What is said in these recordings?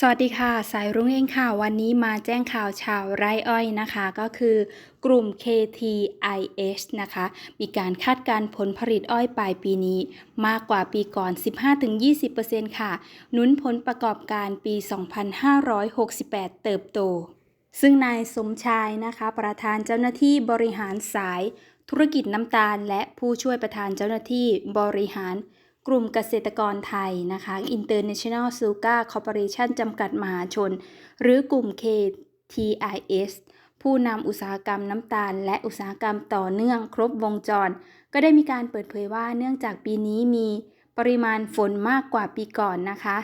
สวัสดีค่ะ สายรุ้งเองค่ะ วันนี้มาแจ้งข่าวชาวไร่อ้อยนะคะ ก็คือกลุ่ม KTIH นะคะ มีการคาดการผลผลิตอ้อยปลายปีนี้ มากกว่าปีก่อน 15-20%ค่ะ นุนผลประกอบการปี 2568 เติบโต ซึ่งนายสมชายนะคะ ประธานเจ้าหน้าที่บริหารสาย ธุรกิจน้ำตาล และผู้ช่วยประธานเจ้าหน้าที่บริหาร กลุ่มเกษตรกรไทยนะคะ International Sugar Corporation จำกัดมหาชน หรือกลุ่ม KTIS ผู้นำอุตสาหกรรมน้ำตาล และอุตสาหกรรมต่อเนื่องครบวงจร ก็ได้มีการเปิดเผยว่าเนื่องจากปีนี้มีปริมาณฝนมากกว่าปีก่อนนะคะ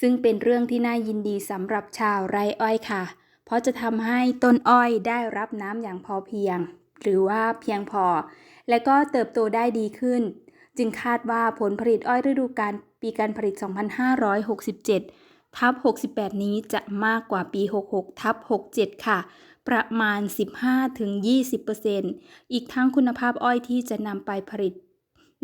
ซึ่งเป็นเรื่องที่น่ายินดีสำหรับชาวไร่อ้อยค่ะ เพราะจะทำให้ต้นอ้อยได้รับน้ำอย่างพอเพียง หรือว่าเพียงพอ และก็เติบโตได้ดีขึ้น จึงคาดว่าผลผลิตอ้อยฤดูกาลปีการผลิต 2567 ทับ 68 นี้จะมากกว่าปี 66 ทับ 67 ค่ะ ประมาณ 15-20%อีกทั้งคุณภาพอ้อยที่จะนำไปผลิต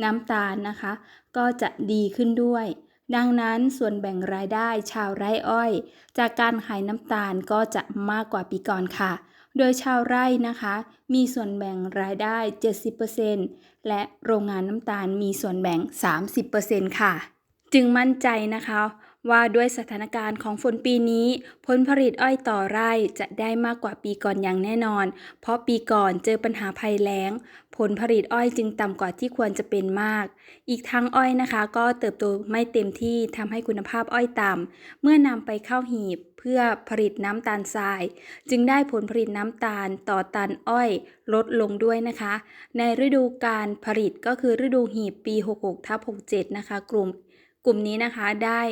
น้ำตาลนะคะ ก็จะดีขึ้นด้วย ดังนั้นส่วนแบ่งรายได้ชาวไร่อ้อย จากการขายน้ำตาลก็จะมากกว่าปีก่อนค่ะ โดยชาวไร่นะคะ มีส่วนแบ่งรายได้ 70%และโรงงานน้ำตาลมีส่วนแบ่ง 30%ค่ะ จึงมั่นใจนะคะ ว่าด้วยสถานการณ์ของฝนปีนี้ ผลผลิตอ้อยต่อไร่จะได้มากกว่าปีก่อนอย่างแน่นอน เพราะปีก่อนเจอปัญหาภัยแล้ง ผลผลิตอ้อยจึงต่ำกว่าที่ควรจะเป็นมาก อีกทั้งอ้อยนะคะ ก็เติบโตไม่เต็มที่ทำให้คุณภาพอ้อยต่ำเมื่อนำไปเข้าหีบเพื่อผลิตน้ำตาลทราย จึงได้ผลผลิตน้ำตาลต่อตันอ้อยลดลงด้วยนะคะ ในฤดูการผลิตก็คือฤดูหีบปี 66ทับ67 นะคะ กลุ่มกลุ่มนี้นะคะได้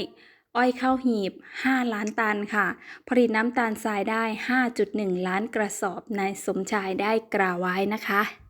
อ้อยเข้าหีบ 5 ล้านตันค่ะ ผลิตน้ำตาลทรายได้ 5.1 ล้านกระสอบนายสมชายได้กล่าวไว้นะคะ